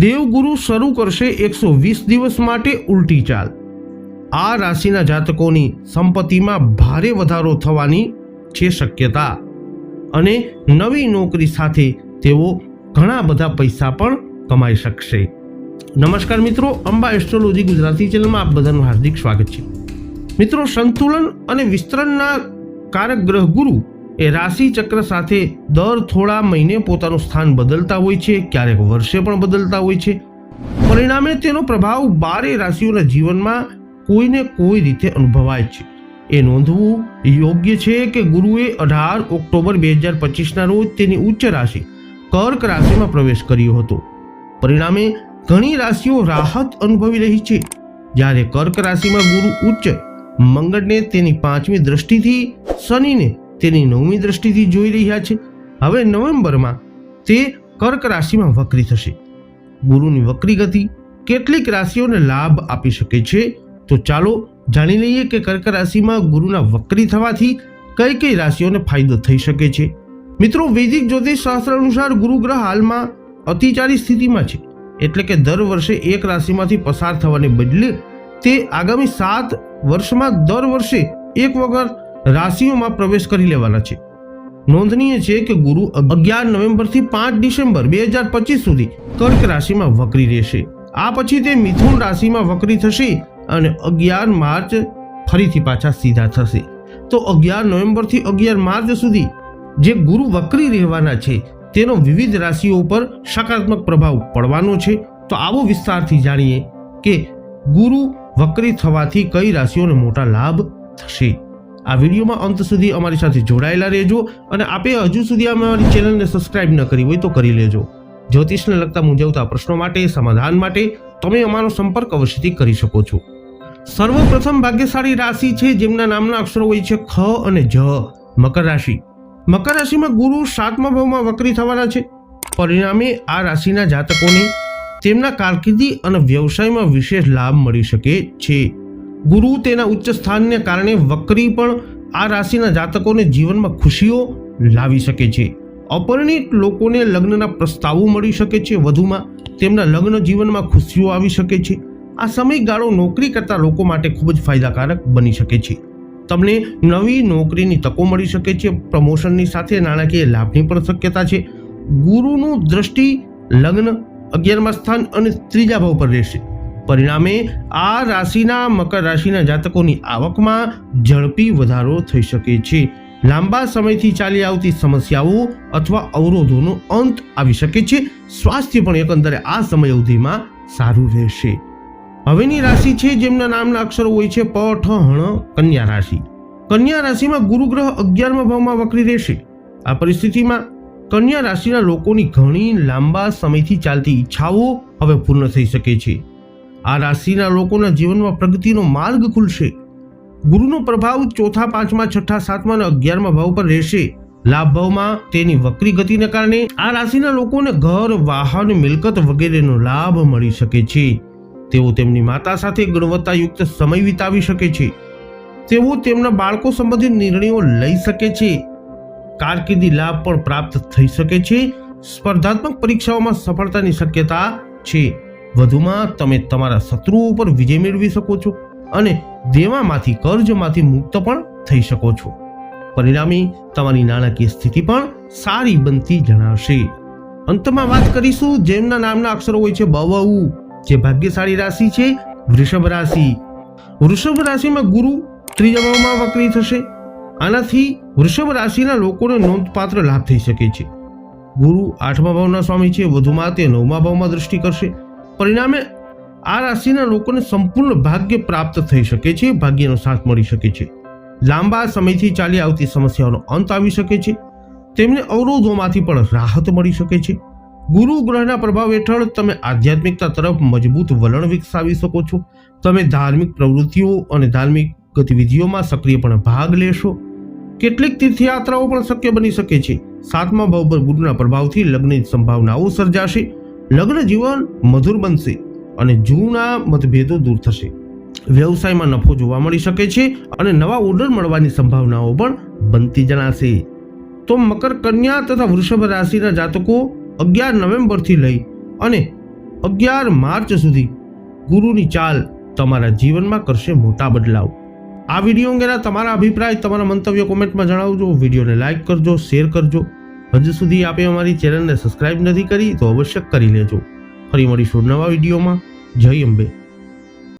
દેવગુરુ શરૂ કરશે એકસો વીસ દિવસ માટે ઉલટી ચાલ. આ રાશિના જાતકોની સંપત્તિમાં ભારે વધારો થવાની છે શક્યતા. અને નવી નોકરી સાથે તેઓ ઘણા બધા પૈસા પણ કમાઈ શકશે. નમસ્કાર મિત્રો, અંબા એસ્ટ્રોલોજી ગુજરાતી ચેનલમાં આપ બધાનું હાર્દિક સ્વાગત છે. મિત્રો, સંતુલન અને વિસ્તરણના કારક ગ્રહ ગુરુ એ રાશિ ચક્ર સાથે દર થોડા મહિને પોતાનું સ્થાન બદલતા હોય છે, ક્યારેક વર્ષે પણ બદલતા હોય છે. પરિણામે તેનો પ્રભાવ બારે રાશિઓના જીવનમાં કોઈને કોઈ રીતે અનુભવાય છે. એ નોંધવું યોગ્ય છે કે ગુરુએ અઢાર ઓક્ટોબર બે હજાર પચીસના રોજ તેની ઉચ્ચ રાશિ કર્ક રાશિમાં પ્રવેશ કર્યો હતો. પરિણામે ઘણી રાશિઓ રાહત અનુભવી રહી છે. જ્યારે કર્ક રાશિમાં ગુરુ ઉચ્ચ મંગળને તેની પાંચમી દ્રષ્ટિથી શનિને તેની નવમી દ્રષ્ટિથી જોઈ રહ્યા છે. હવે નવેમ્બરમાં તે કર્ક રાશિમાં વક્રી થશે. ગુરુની વક્રી ગતિ કેટલીક રાશિઓને લાભ આપી શકે છે. તો ચાલો જાણી લઈએ કે કર્ક રાશિમાં ગુરુના વક્રી થવાથી કઈ કઈ રાશિઓને ફાયદો થઈ શકે છે. મિત્રો, વૈદિક જ્યોતિષ શાસ્ત્ર અનુસાર ગુરુ ગ્રહ હાલમાં અતિચારી સ્થિતિમાં છે. એટલે કે દર વર્ષે એક રાશિમાંથી પસાર થવાને બદલે તે આગામી સાત વર્ષમાં દર વર્ષે એક વખત રાશિઓમાં પ્રવેશ કરી લેવાના છે. નોંધનીય છે કે ગુરુ અગિયાર નવેમ્બરથી પાંચ ડિસેમ્બર બે હજાર પચીસ સુધી કર્ક રાશિમાં વકરી રહેશે. આ પછી તે મિથુન રાશિમાં વકરી થશે અને અગિયાર માર્ચ ફરીથી પાછા સીધા થશે. તો અગિયાર નવેમ્બરથી અગિયાર માર્ચ સુધી જે ગુરુ વકરી રહેવાના છે, તેનો વિવિધ રાશિઓ પર સકારાત્મક પ્રભાવ પડવાનો છે. તો આવો વિસ્તારથી જાણીએ કે ગુરુ વક્રી થવાથી કઈ રાશિઓને મોટા લાભ થશે? આ વિડીયોમાં અંત સુધી અમારી સાથે જોડાયેલા રહેજો અને આપે હજુ સુધી અમારી ચેનલને સબસ્ક્રાઇબ ન કરી હોય તો કરી લેજો. જ્યોતિષને લગતા મૂંઝવતા પ્રશ્નો માટે, સમાધાન માટે તમે અમારો સંપર્ક અવશ્યથી કરી શકો છો. સર્વપ્રથમ ભાગ્યશાળી રાશિ છે જેમના નામના અક્ષરો હોય છે ખ અને જ. મકર રાશિ. મકર રાશિમાં ગુરુ સાતમા ભાવમાં વક્રી થવાના છે. પરિણામે આ રાશિના જાતકોને તેમના કારકિર્દી અને વ્યવસાયમાં વિશેષ લાભ મળી શકે છે. ગુરુ તેના ઉચ્ચ સ્થાનને કારણે વક્રી પણ આ રાશિના જાતકોને જીવનમાં ખુશીઓ લાવી શકે છે. અપરિણિત લોકોને લગ્નના પ્રસ્તાવો મળી શકે છે. વધુમાં તેમના લગ્ન જીવનમાં ખુશીઓ આવી શકે છે. આ સમયગાળો નોકરી કરતા લોકો માટે ખૂબ જ ફાયદાકારક બની શકે છે. તમને નવી નોકરીની તકો મળી શકે છે. પ્રમોશનની સાથે નાણાકીય લાભની પણ શક્યતા છે. ગુરુનું દ્રષ્ટિ લગ્ન અગિયારમા સ્થાન અને ત્રીજા ભાવ પર રહેશે. પરિણામે આ રાશિના મકર રાશિના જાતકોની આવકમાં ઝડપી વધારો થઈ શકે છે. લાંબા સમયથી ચાલી આવતી સમસ્યાઓ અથવા અવરોધોનો અંત આવી શકે છે. સ્વાસ્થ્ય પણ એકંદરે આ સમય અવધિમાં સારું રહેશે. હવેની રાશિ છે જેમના નામના અક્ષરો હોય છે પ, ઠ, હણ, કન્યા રાશિ. કન્યા રાશિમાં ગુરુગ્રહ અગિયારમા ભાવમાં વક્રી રહેશે. આ પરિસ્થિતિમાં કન્યા રાશિના લોકોની ઘણી લાંબા સમયથી ચાલતી ઈચ્છાઓ હવે પૂર્ણ થઈ શકે છે. આ રાશિના લોકોના જીવનમાં પ્રગતિનો માર્ગ ખુલશે. ગુરુનો પ્રભાવ ચોથા, પાંચમા, છઠ્ઠા, સાતમા અને અગિયારમા ભાવ પર રહેશે. લાભ ભાવમાં તેની વક્રી ગતિને કારણે આ રાશિના લોકોને ઘર, વાહન, મિલકત વગેરેનો લાભ મળી શકે છે. તેઓ તેમની માતા સાથે ગુણવત્તાયુક્ત સમય વિતાવી શકે છે. તેઓ તેમના બાળકો સંબંધિત નિર્ણયો લઈ શકે છે. કારકિર્દી લાભ પણ પ્રાપ્ત થઈ શકે છે. સ્પર્ધાત્મક પરીક્ષાઓમાં સફળતાની શક્યતા છે. વધુમાં તમે તમારા શત્રુઓ ઉપર વિજય મેળવી શકો છો અને દેવામાંથી, કર્જમાંથી મુક્ત પણ થઈ શકો છો. પરિણામે તમારી નાણાકીય સ્થિતિ પણ સારી બનતી જણાશે. અંતમાં વાત કરીશું જેમના નામના અક્ષરો હોય છે બવઉ, જે ભાગ્યશાળી રાશિ છે વૃષભ રાશિ. વૃષભ રાશિમાં ગુરુ ત્રીજા ભાવમાં વક્રી થશે. આનાથી વૃષભ રાશિના લોકોને નોંધપાત્ર લાભ થઈ શકે છે. ગુરુ આઠમા ભાવના સ્વામી છે, વધુમાં તે નવમા ભાવમાં દૃષ્ટિ કરશે. પરિણામે આ રાશિના લોકોને સંપૂર્ણ ભાગ્ય પ્રાપ્ત થઈ શકે છે, ભાગ્યનો સાથ મળી શકે છે. લાંબા સમયથી ચાલી આવતી સમસ્યાઓનો અંત આવી શકે છે. તેમને અવરોધોમાંથી પણ રાહત મળી શકે છે. ગુરુ ગ્રહના પ્રભાવ હેઠળ તમે આધ્યાત્મિકતા તરફ મજબૂત વલણ વિકસાવી શકો છો. તમે ધાર્મિક પ્રવૃત્તિઓ અને ધાર્મિક ગતિવિધિઓમાં સક્રિયપણે ભાગ લેશો. કેટલીક તીર્થયાત્રાઓ પણ શક્ય બની શકે છે. સાતમા ભાવ પર ગુરુના પ્રભાવથી લગ્નની સંભાવનાઓ સર્જાશે. લગ્ન જીવન મધુર બનશે અને જૂના મતભેદો દૂર થશે. વ્યવસાયમાં નફો જોવા મળી શકે છે અને નવા ઓર્ડર મળવાની સંભાવનાઓ પણ બનતી જણાશે. તો મકર કન્યા તથા વૃષભ રાશિના જાતકો અગિયાર નવેમ્બરથી લઈ અને અગિયાર માર્ચ સુધી ગુરુની ચાલ તમારા જીવનમાં કરશે મોટા બદલાવ. આ વીડિયો અંગેના તમારા અભિપ્રાય, તમારા મંતવ્ય કોમેન્ટમાં જણાવજો. વિડીયોને લાઇક કરજો, શેર કરજો. હજુ સુધી આપે અમારી ચેનલને સબસ્ક્રાઇબ નથી કરી તો અવશ્ય કરી લેજો. ફરી મળીશું નવા વિડીયોમાં. જય અંબે.